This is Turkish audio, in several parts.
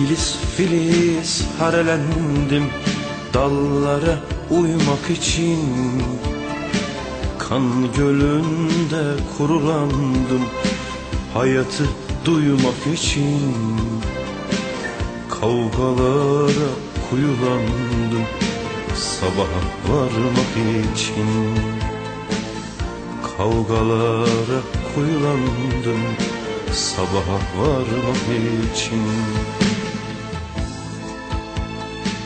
Filiz filiz harelendim Dallara uymak için. Kan gölünde kurulandım Hayatı duymak için. Kavgalara kuyulandım Sabaha varmak için. Kavgalara kuyulandım Sabaha varmak için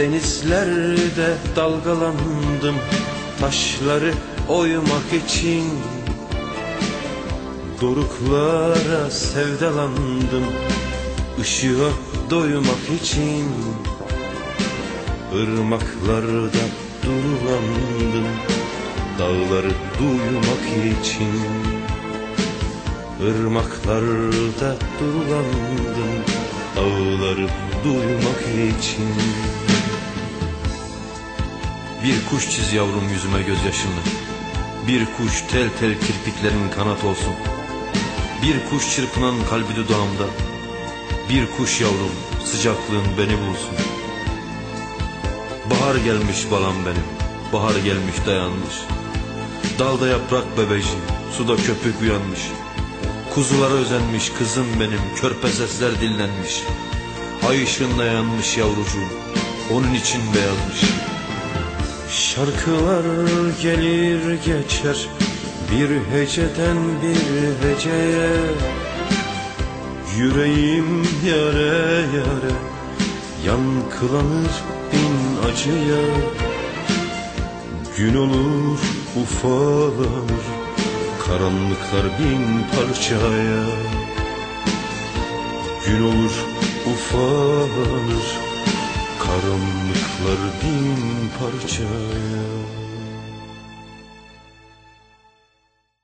Denizlerde dalgalandım Taşları oymak için. Doruklara sevdalandım Işığa doymak için. Irmaklarda durulandım Dağları duymak için. Irmaklarda durulandım Dağları duymak için bir kuş çiz yavrum yüzüme gözyaşını. Bir kuş tel tel kirpiklerin kanat olsun. Bir kuş çırpınan kalbi dudağımda Bir kuş yavrum sıcaklığın beni bulsun. Bahar gelmiş balam benim Bahar gelmiş dayanmış. Dalda yaprak bebeciğim Suda köpük uyanmış. Kuzulara özenmiş kızım benim Körpe sesler dinlenmiş. Ay ışığında yanmış yavrucuğum Onun için beyazmış Şarkılar gelir geçer bir heceden bir heceye. Yüreğim yare yare yankılanır bin acıya. Gün olur ufalanır karanlıklar bin parçaya. Gün olur ufalanır Karanlıklar bin parçaya